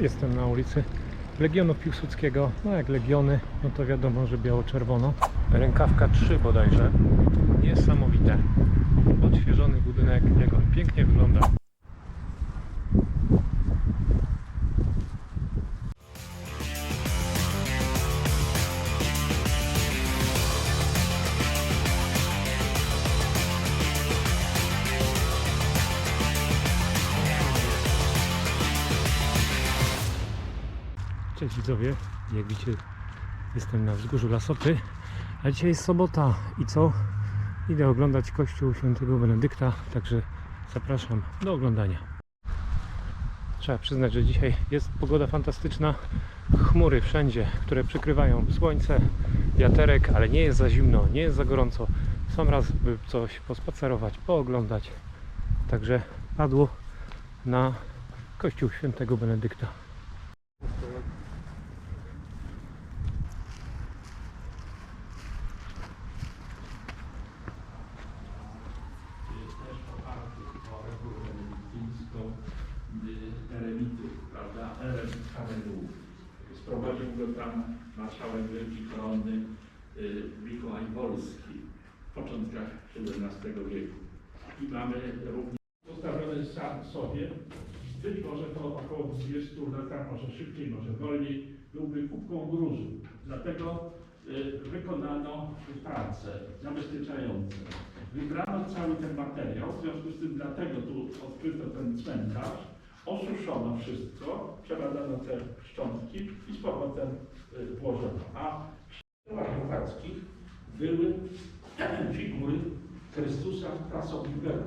Jestem na ulicy Legionu Piłsudskiego. No jak Legiony, no to wiadomo, że biało-czerwono. Rękawka 3 bodajże. Niesamowite. Odświeżony budynek, jak on pięknie wygląda. Cześć widzowie, jak widzicie jestem na wzgórzu Lasopy, a dzisiaj jest sobota i co? Idę oglądać kościół świętego Benedykta, także zapraszam do oglądania. Trzeba przyznać, że dzisiaj jest pogoda fantastyczna, chmury wszędzie, które przykrywają słońce, wiaterek, ale nie jest za zimno, nie jest za gorąco. Sam raz by coś pospacerować, pooglądać, także padło na kościół świętego Benedykta. Sprowadził go tam marszałek Wielkiej Korony y, Mikołaj Wolski w początkach XVII wieku. I mamy również postawiony sam sobie, być może to około 20 lat, może szybciej, może wolniej, byłby kubką gruzu. Dlatego y, wykonano prace zabezpieczające. Wybrano cały ten materiał, w związku z tym dlatego tu odkryto ten cmentarz, osuszono wszystko, przebadano te szczątki i z powrotem y, włożono. A w chłopackich były figury Chrystusa Prasobliwego,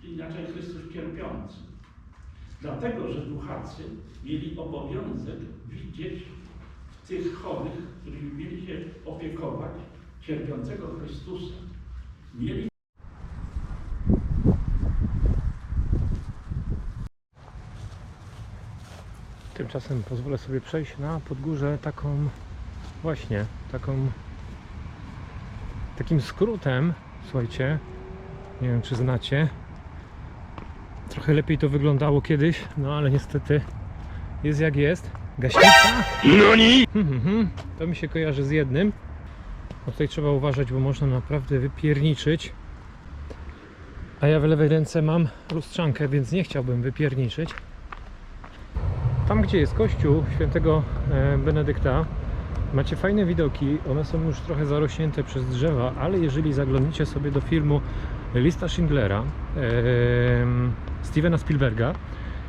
czyli inaczej Chrystus cierpiący. Dlatego, że duchacy mieli obowiązek widzieć w tych chorych, którymi mieli się opiekować, cierpiącego Chrystusa. Mieli Tymczasem pozwolę sobie przejść na podgórze taką właśnie, taką takim skrótem, słuchajcie, nie wiem czy znacie. Trochę lepiej to wyglądało kiedyś, no ale niestety jest jak jest. Gaśnica? NONI! To mi się kojarzy z jednym. No tutaj trzeba uważać, bo można naprawdę wypierniczyć. A ja w lewej ręce mam lustrzankę, więc nie chciałbym wypierniczyć. Tam, gdzie jest kościół świętego e, Benedykta, macie fajne widoki. One są już trochę zarośnięte przez drzewa, ale jeżeli zaglądniecie sobie do filmu Lista Schindlera Stevena Spielberga,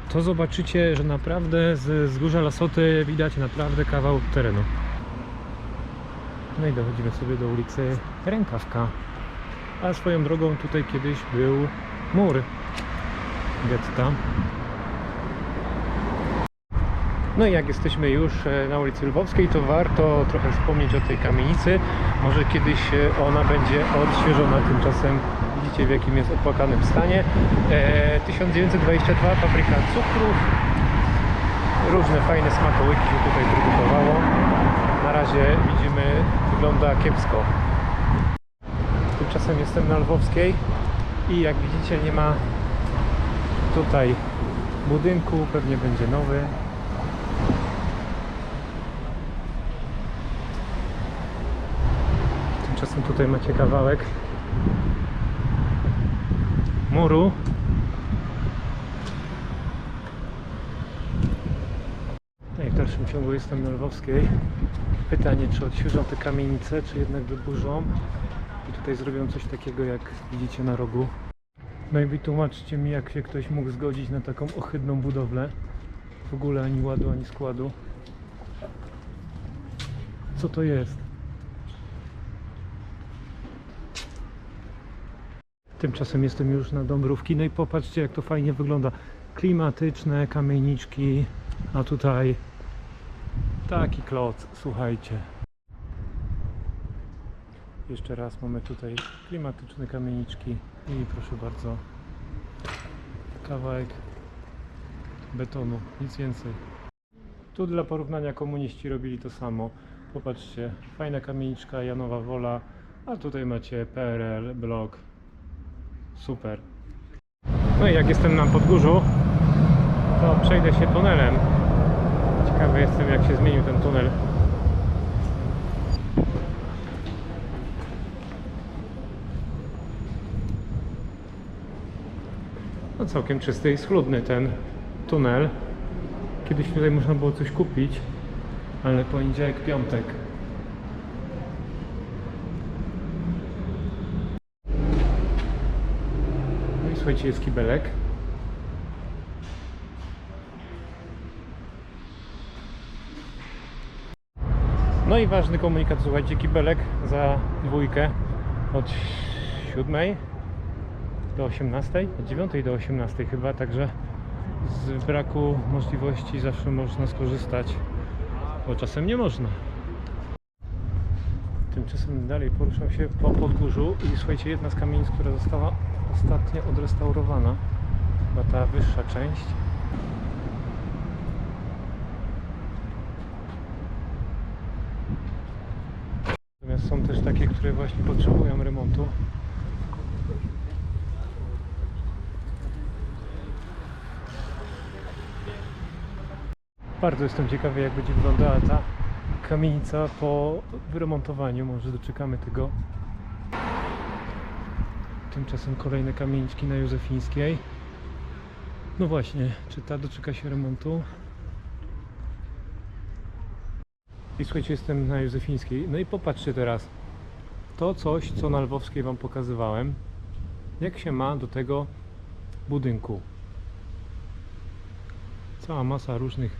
to zobaczycie, że naprawdę z wzgórza Lasoty widać naprawdę kawał terenu. No i dochodzimy sobie do ulicy Rękawka. A swoją drogą tutaj kiedyś był mur getta. No i jak jesteśmy już e, na ulicy Lwowskiej, to warto trochę wspomnieć o tej kamienicy. Może kiedyś e, ona będzie odświeżona, tymczasem widzicie w jakim jest opłakanym stanie. E, 1922 fabryka cukrów. Różne fajne smakołyki się tutaj produkowało. Na razie widzimy, wygląda kiepsko. Tymczasem jestem na Lwowskiej i jak widzicie nie ma tutaj budynku, pewnie będzie nowy. Tymczasem tutaj macie kawałek muru. No i w dalszym ciągu jestem na Lwowskiej. Pytanie, czy odświeżą te kamienice, czy jednak wyburzą. I tutaj zrobią coś takiego, jak widzicie na rogu. No i wytłumaczcie mi, jak się ktoś mógł zgodzić na taką ohydną budowlę. W ogóle ani ładu, ani składu. Co to jest? Tymczasem jestem już na Dąbrówki. No i popatrzcie, jak to fajnie wygląda. Klimatyczne kamieniczki, a tutaj taki kloc, słuchajcie. Jeszcze raz mamy tutaj klimatyczne kamieniczki i proszę bardzo, kawałek betonu, nic więcej. Tu dla porównania komuniści robili to samo. Popatrzcie, fajna kamieniczka Janowa Wola, a tutaj macie PRL, blok. Super. No i jak jestem na podgórzu, to przejdę się tunelem Ciekawy jestem jak się zmienił ten tunel. No całkiem czysty i schludny ten tunel. Kiedyś tutaj można było coś kupić, ale poniedziałek, piątek. No i słuchajcie, jest kibelek. No i ważny komunikat, słuchajcie, kibelek za dwójkę od 7 do 18, od 9 do 18 chyba, także z braku możliwości zawsze można skorzystać, bo czasem nie można. Tymczasem dalej poruszam się po Podgórzu i słuchajcie, jedna z kamienic, która została ostatnio odrestaurowana, chyba ta wyższa część. Natomiast są też takie, które właśnie potrzebują remontu. Bardzo jestem ciekawy, jak będzie wyglądała ta kamienica po wyremontowaniu. Może doczekamy tego. Tymczasem kolejne kamieniczki na Józefińskiej. No właśnie, czy ta doczeka się remontu? I słuchajcie, jestem na Józefińskiej. No i popatrzcie teraz. To coś, co na Lwowskiej Wam pokazywałem. Jak się ma do tego budynku. Cała masa różnych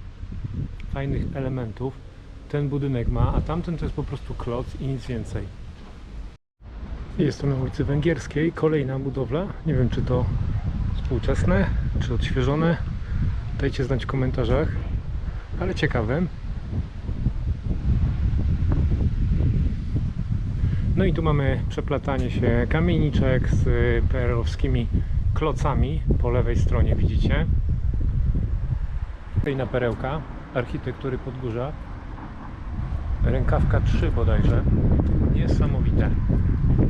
fajnych elementów ten budynek ma, a tamten to jest po prostu kloc i nic więcej. Jestem na ulicy Węgierskiej, kolejna budowla. Nie wiem, czy to współczesne, czy odświeżone. Dajcie znać w komentarzach, ale ciekawe. No i tu mamy przeplatanie się kamieniczek z perelowskimi klocami po lewej stronie widzicie. Kolejna perełka architektury Podgórza. Rękawka 3 bodajże. Niesamowite.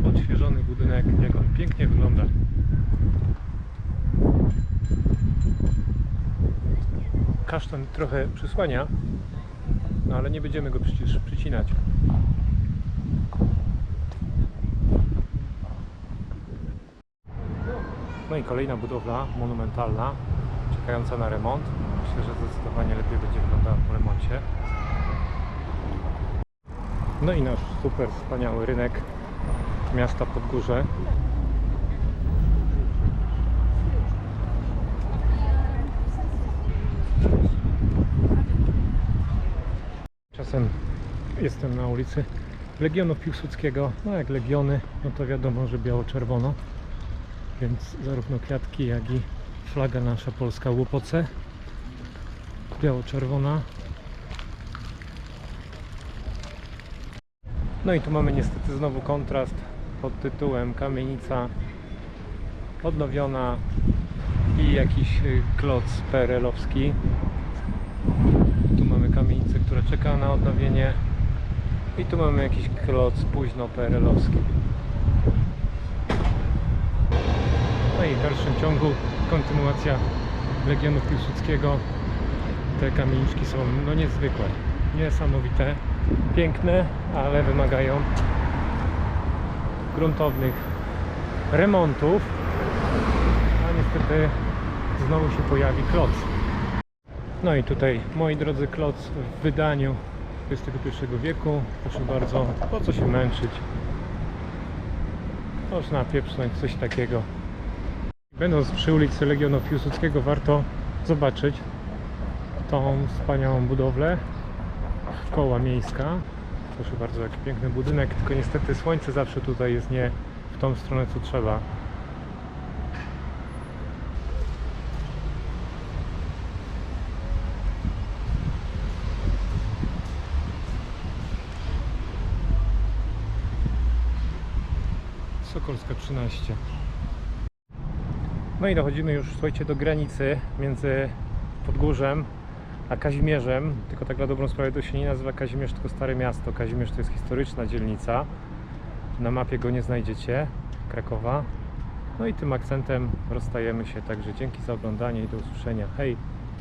Odświeżony budynek, jak on pięknie wygląda. Kasztan trochę przysłania, no ale nie będziemy go przecież przycinać. No i kolejna budowla monumentalna, czekająca na remont. Myślę, że zdecydowanie lepiej będzie wyglądała po remoncie. No i nasz super wspaniały rynek miasta Podgórze. Czasem jestem na ulicy Legionów Piłsudskiego. No jak Legiony, no to wiadomo, że biało-czerwono. Więc zarówno kwiatki, jak i flaga nasza polska Łopoce. Biało-czerwona. No i tu mamy niestety znowu kontrast pod tytułem Kamienica odnowiona i jakiś y, kloc perelowski. Tu mamy kamienicę, która czeka na odnowienie i tu mamy jakiś kloc późno perelowski. No i w dalszym ciągu kontynuacja Legionu Piłsudskiego. Te kamieniczki są no niezwykłe, niesamowite, piękne, ale wymagają gruntownych remontów. A niestety znowu się pojawi kloc. No i tutaj, moi drodzy, kloc w wydaniu XXI wieku. Proszę bardzo, po co się męczyć? Można pieprznąć coś takiego. Będąc przy ulicy Legionu Piłsudskiego warto zobaczyć tą wspaniałą budowlę szkoła miejska. Proszę bardzo jaki piękny budynek tylko niestety słońce zawsze tutaj jest nie w tą stronę co trzeba. Sokolska 13 no i dochodzimy już, słuchajcie, do granicy między Podgórzem a Kazimierzem. Tylko tak na dobrą sprawę to się nie nazywa Kazimierz, tylko Stare Miasto. Kazimierz to jest historyczna dzielnica. Na mapie go nie znajdziecie, Krakowa. No i tym akcentem rozstajemy się, także dzięki za oglądanie i do usłyszenia. Hej!